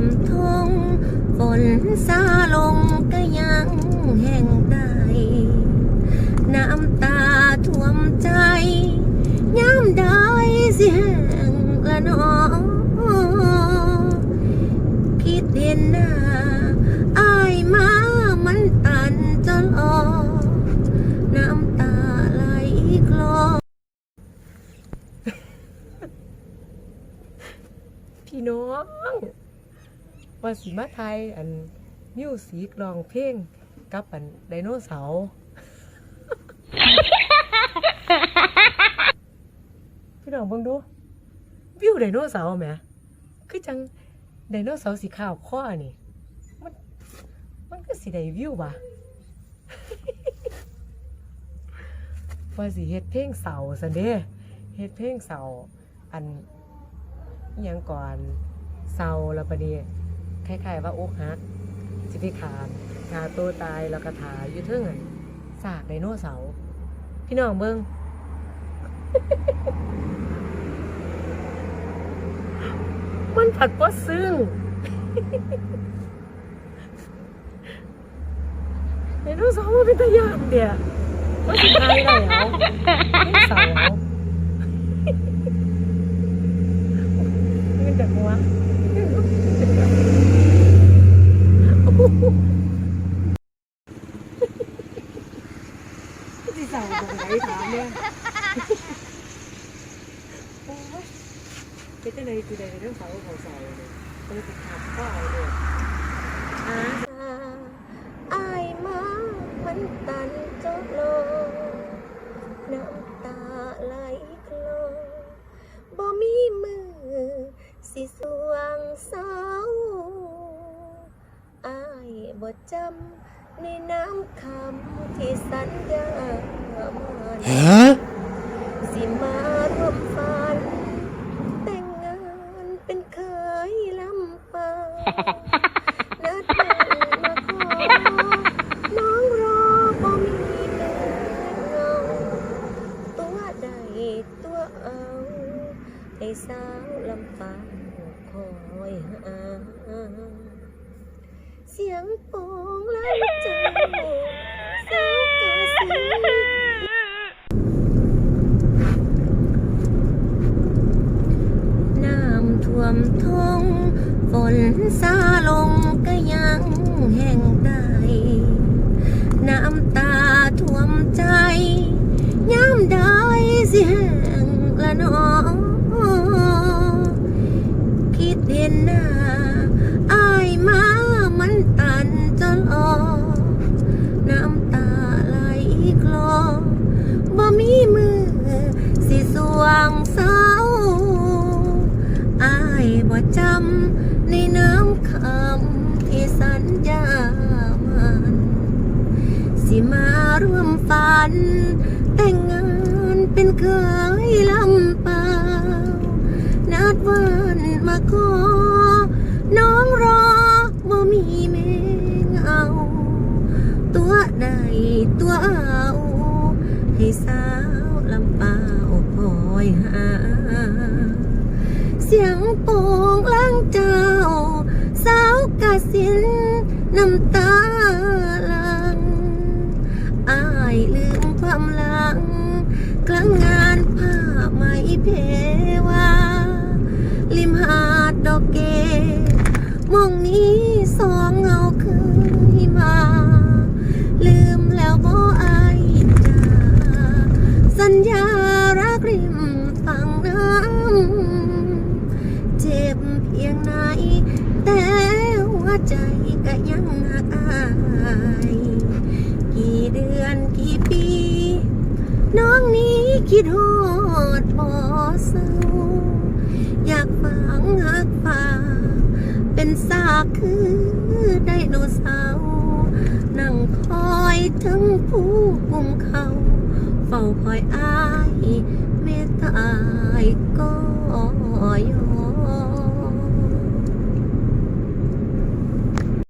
มท้องฝนซาลงก็ยังแห้งได้น้ำตาท่วมใจย้ำได้สิแห้งละนอคิดเห็นหน้าอายมามันตันจนออกน้ำตาไหลคลอพี่น้อง ว่าสิมาไทยอันมิวสิกรองเพลงกับอันไดโนเสาร์พี่น้องเบิ่งดูวิวไดโนเสาร์แหมคือจังไดโนเสาร์สีขาวข้อนี่มันมันก็สิไดวิวบ่ะว่าสิเฮ็ดเพลงเสาซันเด้เฮ็ดเพลงเสาอันอยังก่อนเศร้าแล้วปะเนี่ย คล้ายๆว่าอกหักสิพิขานขาตัวตายแล้วก็ถาอยู่เทิงอันสากไดโนเสาร์พี่น้องเบิ้งมันผัดปอซึ่งไดโนเสาร์มันเป็นตะยานเดียว่าสิทายได้เหรอไม่เสาร์เงินจากหัว ที่สั่งตรง ไหนถามเนี่ยโอ้ยเป็นจังไดคือใดเรื่องเสาเขาเสาเลยก็เลยไปขับก็เอาเลยอาอายมามันตันจนโลน้ำตาไหลคลอบ่มีมือ สิสวงเสาอายบ่จำ ในน้ำคำที่สัญญามันฮะสิมาร่วมฝันแต่งงานเป็นเคยลำปางนัดกันมาขอน้องรอบ่มีแม่เงาตัวใดตัวเอาให้สาวลำปาง เสียงโป่งแล้วเจ้าสาวกะสีน้ำท่วมท้องฝนซาลงก็ยังแห้งได้น้ำตาท่วมใจย้ำได้สิแห้งละนอคิดเห็นหน้าอายมา นตันจนออน้ำตาไหลคลอบ่มีมือ สิสวงเสาอายบ่จำในน้ำคำที่สัญญามัน สิมาร่วมฝัน แต่งงานเป็นเคยลำเปล่านัดวันมาขอ พี่สาวลำเป่าคอยหา เสียงโป่งล้างเจ้า สาวกะสินน้ำตาลัง อายลืมความหลัง กลางงานผ้าไหมเพ น้องนี้คิดฮอดบ่เศร้าอยากฝังหักป่าเป็นซากคือไดโนเสาร์นั่งคอยถึงผู้กุมเขาเฝ้าคอยอายเมตตายก็ยอ